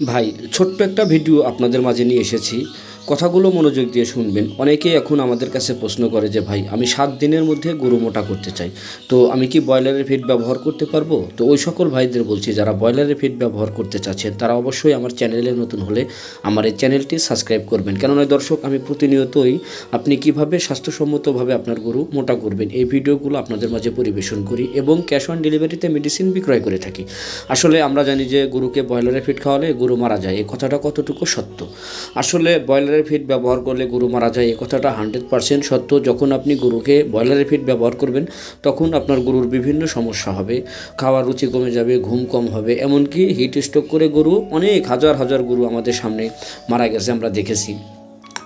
ভাই ছোট্ট একটা ভিডিও আপনাদের মাঝে নিয়ে এসেছি। কথাগুলো মনোযোগ দিয়ে শুনবেন। অনেকেই এখন আমাদের কাছে প্রশ্ন করে যে, ভাই, আমি সাত দিনের মধ্যে গরু মোটা করতে চাই। তো আমি কি ব্রয়লারের ফিড ব্যবহার করতে পারব? তো ওই সকল ভাইদের বলছি, যারা ব্রয়লারের ফিড ব্যবহার করতে চাচ্ছেন তারা অবশ্যই আমার চ্যানেলে নতুন হলে আমার এই চ্যানেলটি সাবস্ক্রাইব করবেন। কেননা দর্শক, আমি প্রতিনিয়তই আপনি কীভাবে স্বাস্থ্যসম্মতভাবে আপনার গরু মোটা করবেন, এই ভিডিওগুলো আপনাদের মাঝে পরিবেশন করি এবং ক্যাশ অন ডেলিভারিতে মেডিসিন বিক্রয় করে থাকি। আসলে আমরা জানি যে, গরুকে ব্রয়লারের ফিড খাওয়ালে গরু মারা যায়। এই কথাটা কতটুকু সত্য? আসলে ব্রয়লারের ফিড ব্যবহার করলে গরু মারা যায়। এই কথাটা হান্ড্রেড পার্সেন্ট সত্য। যখন আপনি গরুকে ব্রয়লারের ফিড ব্যবহার করবেন, তখন আপনার গরুর বিভিন্ন সমস্যা হবে। খাওয়ার রুচি কমে যাবে, ঘুম কম হবে। এমনকি হিট স্ট্রোক করে গরু অনেক হাজার হাজার গরু আমাদের সামনে মারা গেছে, আমরা দেখেছি।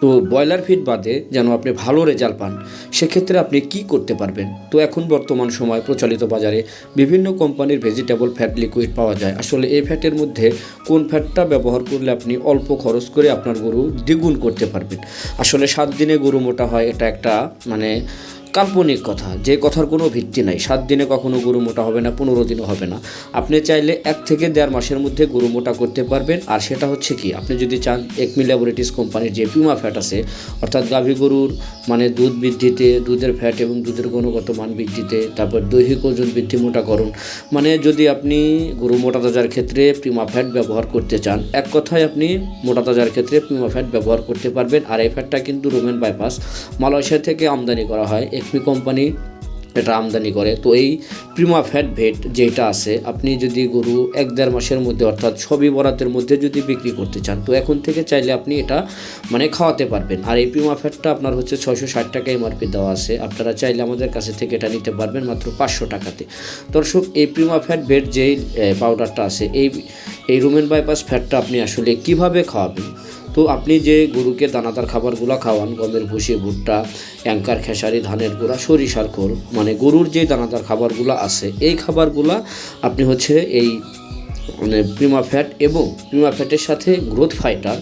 তো ব্রয়লার ফিড বাদে যেন আপনি ভালো রেজাল্ট পান, সেক্ষেত্রে আপনি কি করতে পারবেন? তো এখন বর্তমান সময় প্রচলিত বাজারে বিভিন্ন কোম্পানির ভেজিটেবল ফ্যাট লিকুইড পাওয়া যায়। আসলে এই ফ্যাটের মধ্যে কোন ফ্যাটটা ব্যবহার করলে আপনি অল্প খরচ করে আপনার গরু দ্বিগুণ করতে পারবেন? আসলে সাত দিনে গরু মোটা হয়, এটা একটা মানে কাল্পনিক কথা, যে কথার কোনো ভিত্তি নাই। সাত দিনে কখনো গরু মোটা হবে না, পনেরো দিনও হবে না। আপনি চাইলে এক থেকে দেড় মাসের মধ্যে গরু মোটা করতে পারবেন। আর সেটা হচ্ছে কি, আপনি যদি চান একমি ল্যাবরেটিস কোম্পানির যে পিউমা ফ্যাট আছে, অর্থাৎ গাভী গরুর মানে দুধ বৃদ্ধিতে, দুধের ফ্যাট এবং দুধের গুণগত মান বৃদ্ধিতে, তারপর দৈহিক ওজন বৃদ্ধি মোটাকরণ মানে যদি আপনি গরু মোটা তাজার ক্ষেত্রে প্রিমা ফ্যাট ব্যবহার করতে চান, এক কথায় আপনি মোটা তাজার ক্ষেত্রে প্রিমা ফ্যাট ব্যবহার করতে পারবেন। আর এই ফ্যাটটা কিন্তু রোমেন বাইপাস, মালয়েশিয়া থেকে আমদানি করা হয়। একমি কোম্পানি এটা আমদানি করে। তো এই প্রিমা ফ্যাট ভেট যেটা আছে, আপনি যদি গরু এক দেড় মাসের মধ্যে অর্থাৎ সবই বরাতের মধ্যে যদি বিক্রি করতে চান, তো এখন থেকে চাইলে আপনি এটা মানে খাওয়াতে পারবেন। আর এই প্রিমা ফ্যাটটা আপনার হচ্ছে ছয়শো ষাট টাকা এমআরপি দেওয়া আছে। আপনারা চাইলে আমাদের কাছে থেকে এটা নিতে পারবেন মাত্র পাঁচশো টাকাতে। দর্শক, এই প্রিমা ফ্যাট ভেট যেই পাউডারটা আছে, এই এই রুমেন বাইপাস ফ্যাটটা আপনি আসলে কীভাবে খাওয়াবেন? তো আপনি যে গরুকে দানাদার খাবারগুলো খাওয়ান, গমের ভুষি ভুট্টা, অ্যাঙ্কার, খেসারি, ধানের গুঁড়া, সরিষার খোল মানে গরুর যে দানাদার খাবারগুলো আছে, এই খাবারগুলো আপনি হচ্ছে এই মানে প্রিমা ফ্যাট এবং প্রিমা ফ্যাটের সাথে গ্রোথ ফাইটার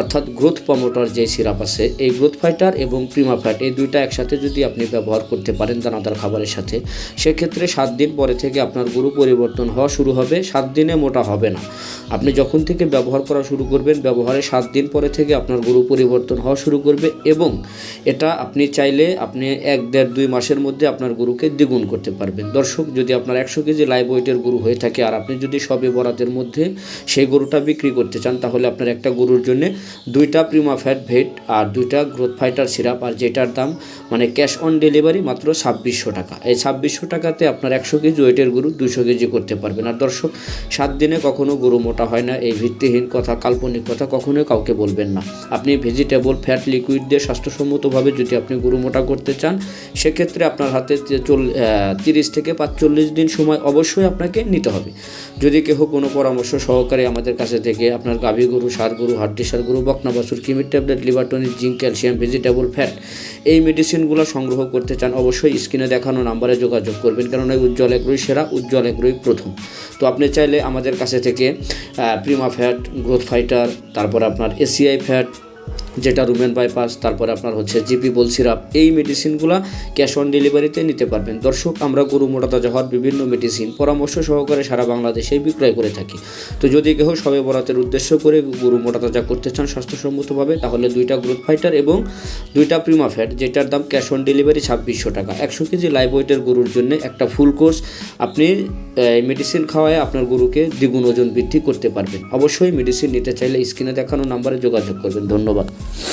অর্থাৎ গ্রোথ প্রমোটার যে সিরাপ আছে, এই গ্রোথ ফাইটার এবং প্রিমা ফ্যাট এই দুইটা একসাথে যদি আপনি ব্যবহার করতে পারেন দানাদার খাবারের সাথে, সেক্ষেত্রে সাত দিন পরে থেকে আপনার গরু পরিবর্তন হওয়া শুরু হবে, সাত দিনে মোটা হবে না। আপনি যখন থেকে ব্যবহার করা শুরু করবেন ব্যবহারের সাত দিন পরে থেকে আপনার গরু পরিবর্তন হওয়া শুরু করবে এবং এটা আপনি চাইলে আপনি এক, দেড়, দুই মাসের মধ্যে আপনার গরুকে দ্বিগুণ করতে পারবেন। দর্শক, যদি আপনার একশো কেজি লাইভ ওয়েটের গরু হয়ে থাকে আর আপনি যদি সবে বরাতের মধ্যে সেই গরুটা বিক্রি করতে চান, তাহলে আপনার একটা গরুর জন্য দুইটা প্রিমা ফ্যাট ভেট আর দুইটা গ্রোথ ফাইটার সিরাপ আর যেটার দাম মানে ক্যাশ অন ডেলিভারি মাত্র ছাব্বিশশো টাকা। এই ছাব্বিশশো টাকাতে আপনার একশো কেজি ওয়েটের গরু দুশো কেজি করতে পারবেন। আর দর্শক, সাত দিনে কখনো গরু মোটা হয় না, এই ভিত্তিহীন কথা, কাল্পনিক কথা কখনোই কাউকে বলবেন না। আপনি ভেজিটেবল ফ্যাট লিকুইড দিয়ে স্বাস্থ্যসম্মতভাবে যদি আপনি গরু মোটা করতে চান, সেক্ষেত্রে আপনার হাতে চল তিরিশ থেকে পাঁচচল্লিশ দিন সময় অবশ্যই আপনাকে নিতে হবে। যদি কেহ কোনো পরামর্শ সহকারে আমাদের কাছে থেকে আপনার গাভী গরু, সার গরু, হাড্ডি সার গরু বকনা বা কিমির tablet, liver tonic, zinc, calcium, vegetable fat এই মেডিসিনগুলো সংগ্রহ করতে চান অবশ্যই স্ক্রিনে দেখানো নাম্বারে যোগাযোগ করবেন কারণ এই উজ্জ্বল এগ্রোই সেরা, উজ্জ্বল এগ্রোই প্রথম। তো আপনি চাইলে আমাদের কাছে থেকে প্রিমা ফ্যাট গ্রোথ ফাইটার তারপর আপনার এসিআই ফ্যাট যেটা রুমেন বাইপাস তারপরে আপনার হচ্ছে জিপি বল সিরাপ এই মেডিসিনগুলো ক্যাশ অন ডেলিভারিতে নিতে পারবেন। দর্শক, আমরা গরু মোটা তাজা হওয়ার বিভিন্ন মেডিসিন পরামর্শ সহকারে সারা বাংলাদেশে বিক্রয় করে থাকি। তো যদি কেউ সবে বরাতের উদ্দেশ্য করে গরু মোটা তাজা করতে চান স্বাস্থ্যসম্মতভাবে, তাহলে দুইটা গ্রোথ ফাইটার এবং দুইটা প্রিমা ফ্যাট যেটার দাম ক্যাশ অন ডেলিভারি ছাব্বিশশো টাকা। একশো কেজি লাইভ ওয়েটের গরুর জন্য একটা ফুল কোর্স আপনি মেডিসিন খাওয়ায় আপনার গরুকে দ্বিগুণ ওজন বৃদ্ধি করতে পারবেন। অবশ্যই মেডিসিন নিতে চাইলে স্ক্রিনে দেখানো নাম্বারে যোগাযোগ করবেন। ধন্যবাদ।